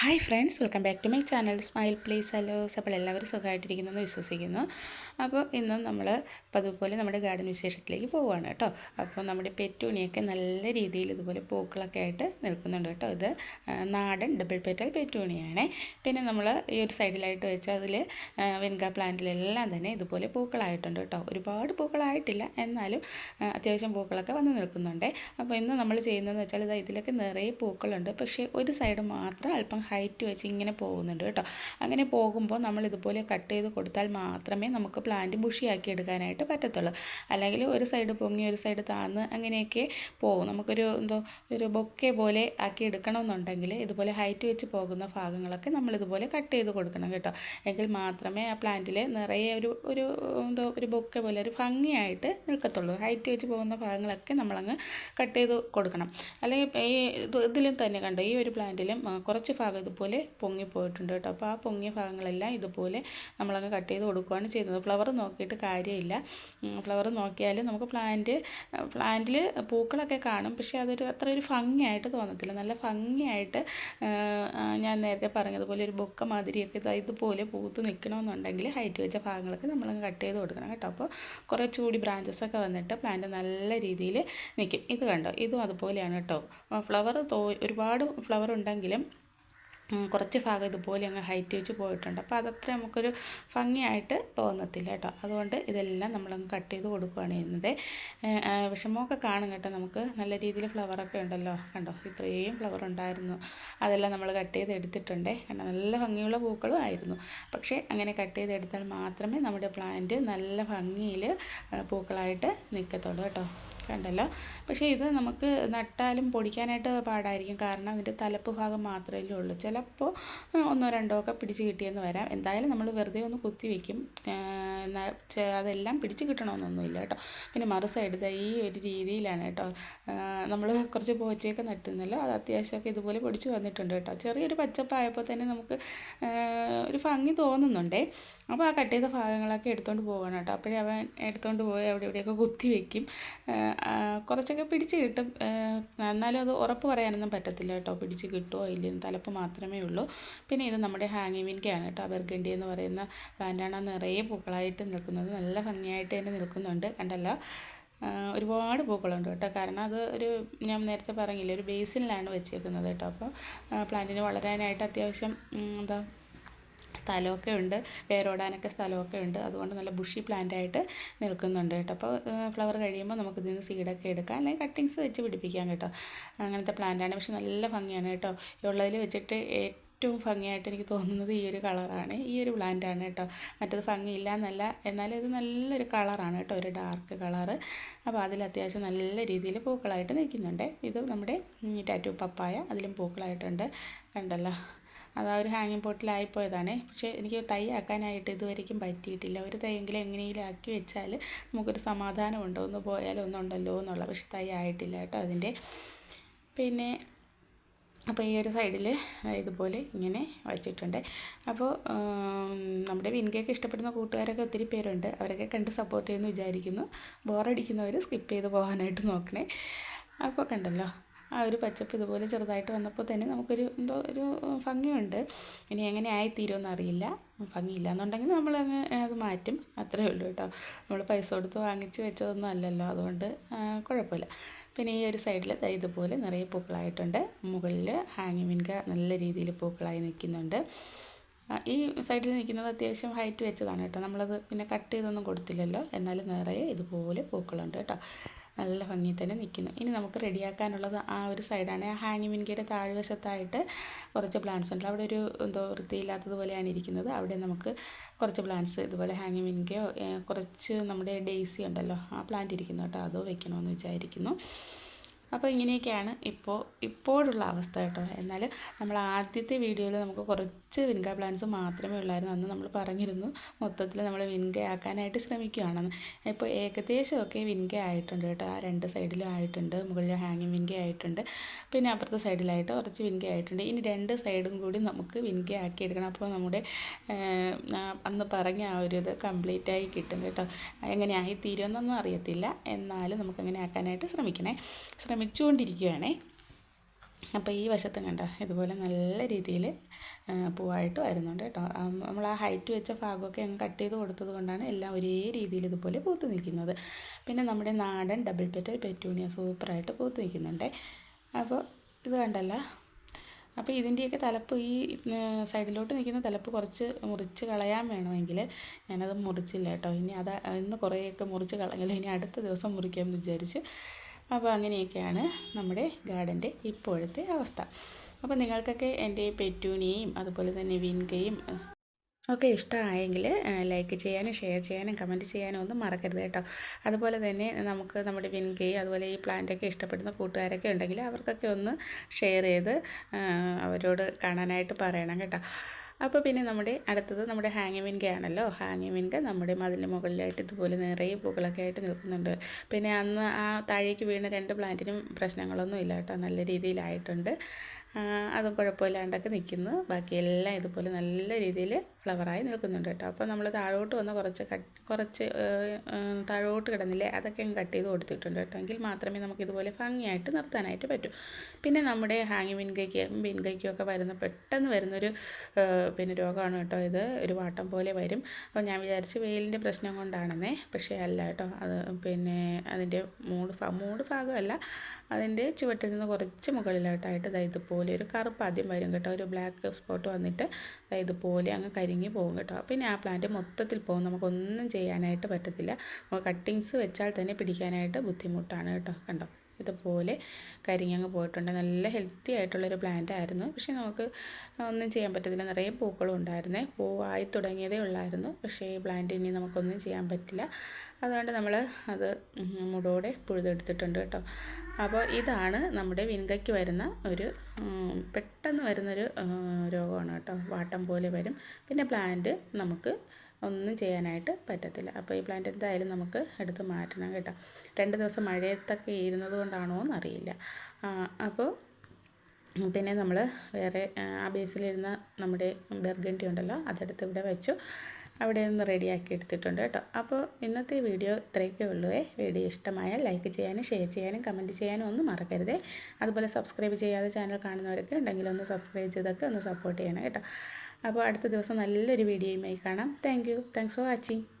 Hi friends welcome back to my channel smile please hellos അപ്പോൾ എല്ലാവരും സുഖമായിട്ടിരിക്കുന്നെന്ന് വിശ്വസിക്കുന്നു. അപ്പോൾ ഇന്ന് നമ്മൾ അതുപോലെ നമ്മുടെ ഗാർഡൻ വിശേഷത്തിലേക്ക് പോവുകയാണ് കേട്ടോ. അപ്പോൾ നമ്മുടെ പെറ്റൂണിയൊക്കെ നല്ല രീതിയിൽ ഇതുപോലെ പൂക്കളൊക്കെ ആയിട്ട് നിൽക്കുന്നുണ്ട് കേട്ടോ. ഇത് നാടൻ ഡബിൾ പെറ്റൽ പെറ്റൂണിയാണ് പിന്നെ നമ്മൾ ഈ ഒരു സൈഡിലായിട്ട് വെച്ചാൽ അതിൽ വെൻക പ്ലാന്റിലെല്ലാം തന്നെ ഇതുപോലെ പൂക്കളായിട്ടുണ്ട് കേട്ടോ. ഒരുപാട് പൂക്കളായിട്ടില്ല. എന്നാലും അത്യാവശ്യം പൂക്കളൊക്കെ വന്ന് നിൽക്കുന്നുണ്ട്. അപ്പോൾ ഇന്ന് നമ്മൾ ചെയ്യുന്നതെന്ന് വെച്ചാൽ ഇത് ഇതിലൊക്കെ നിറയെ പൂക്കളുണ്ട്. പക്ഷേ ഒരു സൈഡ് മാത്രം അല്പം ഹൈറ്റ് വെച്ച് ഇങ്ങനെ പോകുന്നുണ്ട് കേട്ടോ. അങ്ങനെ പോകുമ്പോൾ നമ്മൾ ഇതുപോലെ കട്ട് ചെയ്ത് കൊടുത്താൽ മാത്രമേ നമുക്ക് പ്ലാന്റ് ബുഷിയാക്കി എടുക്കാനായിട്ട് പറ്റത്തുള്ളൂ. അല്ലെങ്കിൽ ഒരു സൈഡ് പൊങ്ങി ഒരു സൈഡ് താഴ്ന്ന് അങ്ങനെയൊക്കെ പോകും. നമുക്കൊരു എന്തോ ഒരു ബൊക്കെ പോലെ ആക്കി എടുക്കണമെന്നുണ്ടെങ്കിൽ ഇതുപോലെ ഹൈറ്റ് വെച്ച് പോകുന്ന ഭാഗങ്ങളൊക്കെ നമ്മളിതുപോലെ കട്ട് ചെയ്ത് കൊടുക്കണം കേട്ടോ. എങ്കിൽ മാത്രമേ ആ പ്ലാന്റിൽ നിറയെ ഒരു ഒരു എന്തോ ഒരു ബൊക്കെ പോലെ ഒരു ഭംഗിയായിട്ട് നിൽക്കത്തുള്ളൂ. ഹൈറ്റ് വെച്ച് പോകുന്ന ഭാഗങ്ങളൊക്കെ നമ്മളങ്ങ് കട്ട് ചെയ്ത് കൊടുക്കണം. അല്ലെങ്കിൽ ഈ ഇത് ഇതിലും തന്നെ കണ്ടോ ഈ ഒരു പ്ലാന്റിലും കുറച്ച് ഭാഗം ഇതുപോലെ പൊങ്ങിപ്പോയിട്ടുണ്ട് കേട്ടോ. അപ്പോൾ ആ പൊങ്ങിയ ഭാഗങ്ങളെല്ലാം ഇതുപോലെ നമ്മളങ്ങ് കട്ട് ചെയ്ത് കൊടുക്കുകയാണ് ചെയ്യുന്നത്. ഫ്ലവർ നോക്കിയിട്ട് കാര്യമില്ല. ഫ്ലവർ നോക്കിയാൽ നമുക്ക് പ്ലാന്റ് പ്ലാന്റിൽ പൂക്കളൊക്കെ കാണും. പക്ഷേ അതൊരു അത്ര ഒരു ഭംഗിയായിട്ട് തോന്നത്തില്ല. നല്ല ഭംഗിയായിട്ട് ഞാൻ നേരത്തെ പറഞ്ഞതുപോലെ ഒരു ബൊക്ക മാതിരിയൊക്കെ ഇതുപോലെ പൂത്ത് നിൽക്കണമെന്നുണ്ടെങ്കിൽ ഹൈറ്റ് വെച്ച ഭാഗങ്ങളൊക്കെ നമ്മൾ കട്ട് ചെയ്ത് കൊടുക്കണം കേട്ടോ. അപ്പോൾ കുറച്ചുകൂടി ബ്രാഞ്ചസ് ബ്രാഞ്ചസൊക്കെ വന്നിട്ട് പ്ലാന്റ് നല്ല രീതിയിൽ നിൽക്കും ഇത് കണ്ടോ? ഇതും അതുപോലെയാണ് കേട്ടോ. ഫ്ലവർ തോ ഒരുപാട് ഫ്ലവർ ഉണ്ടെങ്കിലും കുറച്ച് ഭാഗം ഇതുപോലെ അങ്ങ് ഹൈറ്റ് വെച്ച് പോയിട്ടുണ്ട്. അപ്പോൾ അതത്ര നമുക്കൊരു ഭംഗിയായിട്ട് തോന്നത്തില്ല കേട്ടോ. അതുകൊണ്ട് ഇതെല്ലാം നമ്മളങ്ങ് കട്ട് ചെയ്ത് കൊടുക്കുകയാണ് ചെയ്യുന്നത്. വിഷമമൊക്കെ കാണും കേട്ടോ നമുക്ക്. നല്ല രീതിയിൽ ഫ്ലവറൊക്കെ ഉണ്ടല്ലോ. കണ്ടോ? ഇത്രയും ഫ്ലവർ ഉണ്ടായിരുന്നു. അതെല്ലാം നമ്മൾ കട്ട് ചെയ്ത് എടുത്തിട്ടുണ്ട്. കണ്ടോ? നല്ല ഭംഗിയുള്ള പൂക്കളും ആയിരുന്നു. പക്ഷേ അങ്ങനെ കട്ട് ചെയ്ത് എടുത്താൽ മാത്രമേ നമ്മുടെ പ്ലാന്റ് നല്ല ഭംഗിയിൽ പൂക്കളായിട്ട് നിൽക്കത്തുള്ളൂ കേട്ടോ. കണ്ടല്ലോ. പക്ഷേ ഇത് നമുക്ക് നട്ടാലും പൊടിക്കാനായിട്ട് പാടായിരിക്കും. കാരണം അതിന്റെ തലപ്പ് ഭാഗം മാത്രമേ ഉള്ളൂ. ചിലപ്പോൾ ഒന്നോ രണ്ടോ ഒക്കെ പിടിച്ച് കിട്ടിയെന്ന് വരാം. എന്തായാലും നമ്മൾ വെറുതെ ഒന്ന് കുത്തി വെക്കും. ആ, അതെല്ലാം പിടിച്ച് കിട്ടണമെന്നൊന്നുമില്ല കേട്ടോ. പിന്നെ മറു സൈഡ് ഈ ഒരു രീതിയിലാണ് കേട്ടോ. നമ്മൾ കുറച്ച് പോച്ചയൊക്കെ നട്ടുന്നല്ലോ. അത് അത്യാവശ്യമൊക്കെ ഇതുപോലെ പൊടിച്ച് വന്നിട്ടുണ്ട് കേട്ടോ. ചെറിയൊരു പച്ചപ്പായപ്പോൾ തന്നെ നമുക്ക് ഒരു ഭംഗി തോന്നുന്നുണ്ടേ. അപ്പോൾ ആ കട്ട് ചെയ്ത ഭാഗങ്ങളൊക്കെ എടുത്തുകൊണ്ട് പോകണം കേട്ടോ. അപ്പോഴേ അവൻ എടുത്തുകൊണ്ട് പോയി അവിടെ ഇവിടെയൊക്കെ കുത്തി വെക്കും. കുറച്ചൊക്കെ പിടിച്ച് കിട്ടും. എന്നാലും അത് ഉറപ്പ് പറയാനൊന്നും പറ്റത്തില്ല കേട്ടോ. പിടിച്ച് കിട്ടുമോ ഇല്ലെന്ന് തലപ്പ് മാത്രമേ ഉള്ളൂ. പിന്നെ ഇത് നമ്മുടെ ഹാങ്ങി മിൻകെയാണ് കേട്ടോ. ബെർഗണ്ടി എന്ന് പറയുന്ന പ്ലാന്റാണ് നിറയെ പൂക്കളായിട്ട് നിൽക്കുന്നത്. നല്ല ഭംഗിയായിട്ട് തന്നെ നിൽക്കുന്നുണ്ട്. കണ്ടല്ലോ? ഒരുപാട് പൂക്കളുണ്ട് കേട്ടോ. കാരണം അത് ഒരു ഞാൻ നേരത്തെ പറഞ്ഞില്ലേ ഒരു ബേസിനിലാണ് വെച്ചേക്കുന്നത് കേട്ടോ. അപ്പോൾ പ്ലാന്റിന് വളരാനായിട്ട് അത്യാവശ്യം എന്താ സ്ഥലമൊക്കെ ഉണ്ട്. വേരോടാനൊക്കെ സ്ഥലമൊക്കെ ഉണ്ട്. അതുകൊണ്ട് നല്ല ബുഷി പ്ലാന്റ് ആയിട്ട് നിൽക്കുന്നുണ്ട് കേട്ടോ. അപ്പോൾ ഫ്ലവർ കഴിയുമ്പോൾ നമുക്ക് ഇതിൽ നിന്ന് സീഡൊക്കെ എടുക്കാം. അല്ലെങ്കിൽ കട്ടിങ്സ് വെച്ച് പിടിപ്പിക്കാം കേട്ടോ. അങ്ങനത്തെ പ്ലാന്റാണ് പക്ഷെ നല്ല ഭംഗിയാണ് കേട്ടോ. ഉള്ളതിൽ വെച്ചിട്ട് ഏറ്റവും ഭംഗിയായിട്ട് എനിക്ക് തോന്നുന്നത് ഈ ഒരു കളറാണ് ഈ ഒരു ആണ് കേട്ടോ. മറ്റത് ഭംഗിയില്ല എന്നല്ല. എന്നാലും ഇത് നല്ലൊരു കളറാണ് കേട്ടോ. ഒരു ഡാർക്ക് കളറ് അപ്പോൾ അതിൽ അത്യാവശ്യം നല്ല രീതിയിൽ പൂക്കളായിട്ട് നിൽക്കുന്നുണ്ട്. ഇത് നമ്മുടെ ടാറ്റു പപ്പായ. അതിലും പൂക്കളായിട്ടുണ്ട്. കണ്ടല്ലോ. അത് ആ ഒരു ഹാങ്ങിങ് പോട്ടിലായിപ്പോയതാണ് പക്ഷേ എനിക്ക് തൈ ആക്കാനായിട്ട് ഇതുവരേക്കും പറ്റിയിട്ടില്ല. ഒരു തൈയെങ്കിലും എങ്ങനെയെങ്കിലും ആക്കി വെച്ചാൽ നമുക്കൊരു സമാധാനമുണ്ടോ. ഒന്ന് പോയാലോ ഒന്നുണ്ടല്ലോ എന്നുള്ള പക്ഷേ തൈ ആയിട്ടില്ല കേട്ടോ അതിന്റെ. പിന്നെ അപ്പോൾ ഈ ഒരു സൈഡിൽ ഇതുപോലെ ഇങ്ങനെ വച്ചിട്ടുണ്ട്. അപ്പോൾ നമ്മുടെ വിൻകേക്ക് ഇഷ്ടപ്പെടുന്ന കൂട്ടുകാരൊക്കെ ഒത്തിരി പേരുണ്ട്. അവരൊക്കെ കണ്ട് സപ്പോർട്ട് ചെയ്യുമെന്ന് വിചാരിക്കുന്നു. ബോറടിക്കുന്നവർ സ്കിപ്പ് ചെയ്ത് പോകാനായിട്ട് നോക്കണേ. അപ്പോൾ കണ്ടല്ലോ. ആ ഒരു പച്ചപ്പ് ഇതുപോലെ ചെറുതായിട്ട് വന്നപ്പോൾ തന്നെ നമുക്കൊരു എന്തോ ഒരു ഭംഗിയുണ്ട്. ഇനി എങ്ങനെ ആയിത്തീരുമെന്ന് അറിയില്ല. ഭംഗിയില്ല എന്നുണ്ടെങ്കിൽ നമ്മൾ അങ്ങ് അത് മാറ്റും. അത്രേ ഉള്ളൂ കേട്ടോ. നമ്മൾ പൈസ കൊടുത്ത് വാങ്ങിച്ച് വെച്ചതൊന്നും അല്ലല്ലോ. അതുകൊണ്ട് കുഴപ്പമില്ല. പിന്നെ ഈ ഒരു സൈഡിൽ ഇതുപോലെ നിറയെ പൂക്കളായിട്ടുണ്ട്. മുകളിൽ ഹാങ്ങിങ് മിൻക നല്ല രീതിയിൽ പൂക്കളായി നിൽക്കുന്നുണ്ട്. ഈ സൈഡിൽ നിൽക്കുന്നത് അത്യാവശ്യം ഹൈറ്റ് വെച്ചതാണ് കേട്ടോ. നമ്മളത് പിന്നെ കട്ട് ചെയ്തൊന്നും കൊടുത്തില്ലല്ലോ. എന്നാലും നിറയെ ഇതുപോലെ പൂക്കളുണ്ട് കേട്ടോ. നല്ല ഭംഗി തന്നെ നിൽക്കുന്നു. ഇനി നമുക്ക് റെഡിയാക്കാനുള്ളത് ആ ഒരു സൈഡാണ്. ആ ഹാങ്ങിങ് മിൻകയുടെ താഴ്വശത്തായിട്ട് കുറച്ച് പ്ലാന്റ്സ് ഉണ്ട്. അവിടെ ഒരു എന്തോ വൃത്തിയില്ലാത്തതുപോലെയാണ് ഇരിക്കുന്നത്. അവിടെ നമുക്ക് കുറച്ച് പ്ലാന്റ്സ് ഇതുപോലെ ഹാങ്ങിങ് മിൻകയോ കുറച്ച് നമ്മുടെ ഡേസി ഉണ്ടല്ലോ ആ പ്ലാന്റ് ഇരിക്കുന്നു കേട്ടോ. അതോ വെക്കണമെന്ന് വിചാരിക്കുന്നു. അപ്പോൾ ഇങ്ങനെയൊക്കെയാണ് ഇപ്പോൾ ഇപ്പോഴുള്ള അവസ്ഥ കേട്ടോ. എന്നാൽ നമ്മൾ ആദ്യത്തെ വീഡിയോയിൽ നമുക്ക് കുറച്ച് വിൻക പ്ലാന്റ്സ് മാത്രമേ ഉള്ളായിരുന്നു. അന്ന് നമ്മൾ പറഞ്ഞിരുന്നു മൊത്തത്തിൽ നമ്മൾ വിൻക ആക്കാനായിട്ട് ശ്രമിക്കുകയാണെന്ന് ഇപ്പോൾ ഏകദേശമൊക്കെ വിൻക ആയിട്ടുണ്ട് കേട്ടോ. ആ രണ്ട് സൈഡിലും ആയിട്ടുണ്ട്. മുകളിൽ ഹാങ്ങിങ് വിൻക ആയിട്ടുണ്ട്. പിന്നെ അപ്പുറത്തെ സൈഡിലായിട്ട് കുറച്ച് വിൻക ആയിട്ടുണ്ട്. ഇനി രണ്ട് സൈഡും കൂടി നമുക്ക് വിൻക ആക്കി എടുക്കണം അപ്പോൾ നമ്മുടെ അന്ന് പറഞ്ഞ ആ ഒരു ഇത് കംപ്ലീറ്റ് ആയി കിട്ടും കേട്ടോ. എങ്ങനെ ആയി തീരുമെന്നൊന്നും അറിയത്തില്ല. എന്നാലും നമുക്കങ്ങനെ ആക്കാനായിട്ട് ശ്രമിക്കണേ. ശ്രമിച്ചുകൊണ്ടിരിക്കുകയാണേ. അപ്പോൾ ഈ വശത്തും കണ്ടോ ഇതുപോലെ നല്ല രീതിയിൽ പൂവായിട്ട് വരുന്നുണ്ട് കേട്ടോ. നമ്മൾ ആ ഹൈറ്റ് വെച്ച ഭാഗമൊക്കെ അങ്ങ് കട്ട് ചെയ്ത് കൊടുത്തത് കൊണ്ടാണ് എല്ലാം ഒരേ രീതിയിൽ ഇതുപോലെ പൂത്ത് നിൽക്കുന്നത്. പിന്നെ നമ്മുടെ നാടൻ ഡബിൾ പെറ്റൽ പെറ്റൂണിയ സൂപ്പറായിട്ട് പൂത്ത് നിൽക്കുന്നുണ്ട്. അപ്പോൾ ഇത് കണ്ടല്ല. അപ്പോൾ ഇതിന്റെയൊക്കെ തലപ്പ് ഈ സൈഡിലോട്ട് നിൽക്കുന്ന തലപ്പ് കുറച്ച് മുറിച്ച് കളയാൻ വേണമെങ്കിൽ ഞാനത് മുറിച്ചില്ല കേട്ടോ. ഇനി അത് ഇന്ന് കുറേയൊക്കെ മുറിച്ച് കളഞ്ഞല്ലോ ഇനി അടുത്ത ദിവസം മുറിക്കാമെന്ന് വിചാരിച്ച് അപ്പോൾ അങ്ങനെയൊക്കെയാണ് നമ്മുടെ ഗാർഡന്റെ ഇപ്പോഴത്തെ അവസ്ഥ. അപ്പോൾ നിങ്ങൾക്കൊക്കെ എന്റെ പെറ്റൂണിയെയും അതുപോലെ തന്നെ വിൻകയും ഒക്കെ ഇഷ്ടമായെങ്കിൽ ലൈക്ക് ചെയ്യാനും ഷെയർ ചെയ്യാനും കമന്റ് ചെയ്യാനും ഒന്നും മറക്കരുത് കേട്ടോ. അതുപോലെ തന്നെ നമുക്ക് നമ്മുടെ വിൻകൈ അതുപോലെ ഈ പ്ലാന്റൊക്കെ ഇഷ്ടപ്പെടുന്ന കൂട്ടുകാരൊക്കെ ഉണ്ടെങ്കിൽ അവർക്കൊക്കെ ഒന്ന് ഷെയർ ചെയ്ത് അവരോട് കാണാനായിട്ട് പറയണം കേട്ടോ. അപ്പോൾ പിന്നെ നമ്മുടെ അടുത്തത് നമ്മുടെ ഹാങ്ങി മിൻകയാണല്ലോ ഹാങ്ങി മിൻക നമ്മുടെ മതിലിന്റെ മുകളിലായിട്ട് ഇതുപോലെ നിറയെ പൂക്കളൊക്കെ ആയിട്ട് നിൽക്കുന്നുണ്ട്. പിന്നെ അന്ന് ആ താഴേക്ക് വീണ രണ്ട് പ്ലാന്റിനും പ്രശ്നങ്ങളൊന്നും ഇല്ല കേട്ടോ. നല്ല രീതിയിലായിട്ടുണ്ട്. അതും കുഴപ്പമില്ലാണ്ടൊക്കെ നിൽക്കുന്നു. ബാക്കിയെല്ലാം ഇതുപോലെ നല്ല രീതിയിൽ ഫ്ലവറായി നിൽക്കുന്നുണ്ട് കേട്ടോ. അപ്പോൾ നമ്മൾ താഴോട്ട് വന്ന് കുറച്ച് കട്ട് കുറച്ച് താഴോട്ട് കിടന്നില്ലേ അതൊക്കെ അങ്ങ് കട്ട് ചെയ്ത് കൊടുത്തിട്ടുണ്ട് കേട്ടോ. എങ്കിൽ മാത്രമേ നമുക്ക് ഇതുപോലെ ഭംഗിയായിട്ട് നിർത്താനായിട്ട് പറ്റൂ. പിന്നെ നമ്മുടെ ഹാങ്ങി വിൻകയ്ക്ക് വിൻകയ്ക്കും ഒക്കെ വരുന്ന പെട്ടെന്ന് വരുന്നൊരു പിന്നെ രോഗമാണ് കേട്ടോ ഇത്. ഒരു വാട്ടം പോലെ വരും. അപ്പോൾ ഞാൻ വിചാരിച്ച് വെയിലിന്റെ പ്രശ്നം കൊണ്ടാണെന്നേ. പക്ഷേ അല്ല കേട്ടോ. അത് പിന്നെ അതിന്റെ മൂട് മൂട് ഭാഗമല്ല. അതിന്റെ ചുവട്ടിൽ നിന്ന് കുറച്ച് മുകളിലോട്ടായിട്ട് ഇതാ ഇതുപോലെ ഒരു കറുപ്പ് ആദ്യം വരും കേട്ടോ. ഒരു ബ്ലാക്ക് സ്പോട്ട് വന്നിട്ട് ഇതുപോലെ അങ്ങ് കരിങ്ങി പോകും കേട്ടോ. പിന്നെ ആ പ്ലാന്റ് മൊത്തത്തിൽ പോകും. നമുക്കൊന്നും ചെയ്യാനായിട്ട് പറ്റത്തില്ല. കട്ടിങ്സ് വെച്ചാൽ തന്നെ പിടിക്കാനായിട്ട് ബുദ്ധിമുട്ടാണ് കേട്ടോ. കണ്ടോ? ഇതുപോലെ കരിങ്ങങ്ങ് പോയിട്ടുണ്ട്. നല്ല ഹെൽത്തി ആയിട്ടുള്ളൊരു പ്ലാന്റ് ആയിരുന്നു. പക്ഷേ നമുക്ക് ഒന്നും ചെയ്യാൻ പറ്റത്തില്ല. നിറയെ പൂക്കളും ഉണ്ടായിരുന്നേ. പൂവായി തുടങ്ങിയതേ ഉള്ളായിരുന്നു. പക്ഷേ ഈ പ്ലാന്റ് ഇനി നമുക്കൊന്നും ചെയ്യാൻ പറ്റില്ല. അതുകൊണ്ട് നമ്മൾ അത് മുടോടെ പുഴുതെടുത്തിട്ടുണ്ട് കേട്ടോ. അപ്പോൾ ഇതാണ് നമ്മുടെ വിൻകയ്ക്ക് വരുന്ന ഒരു പെട്ടെന്ന് വരുന്നൊരു രോഗമാണ് കേട്ടോ. വാട്ടം പോലെ വരും. പിന്നെ പ്ലാന്റ് നമുക്ക് ഒന്നും ചെയ്യാനായിട്ട് പറ്റത്തില്ല. അപ്പോൾ ഈ പ്ലാന്റ് എന്തായാലും നമുക്ക് എടുത്ത് മാറ്റണം കേട്ടോ. രണ്ട് ദിവസം മഴയത്തൊക്കെ ഇരുന്നത് കൊണ്ടാണോ എന്നറിയില്ല. അപ്പോൾ പിന്നെ നമ്മൾ വേറെ ആ ബേസിലിരുന്ന നമ്മുടെ ബെർഗണ്ടി ഉണ്ടല്ലോ അതെടുത്ത് ഇവിടെ വെച്ചു. അവിടെ നിന്ന് റെഡിയാക്കി എടുത്തിട്ടുണ്ട് കേട്ടോ. അപ്പോൾ ഇന്നത്തെ വീഡിയോ ഇത്രയൊക്കെ ഉള്ളുവേ വീഡിയോ ഇഷ്ടമായ ലൈക്ക് ചെയ്യാനും ഷെയർ ചെയ്യാനും കമന്റ് ചെയ്യാനും ഒന്നും മറക്കരുതേ. അതുപോലെ സബ്സ്ക്രൈബ് ചെയ്യാതെ ചാനൽ കാണുന്നവരൊക്കെ ഉണ്ടെങ്കിൽ ഒന്ന് സബ്സ്ക്രൈബ് ചെയ്തൊക്കെ ഒന്ന് സപ്പോർട്ട് ചെയ്യണം കേട്ടോ. അപ്പോൾ അടുത്ത ദിവസം നല്ലൊരു വീഡിയോയുമായി കാണാം. Thank you. Thanks for watching.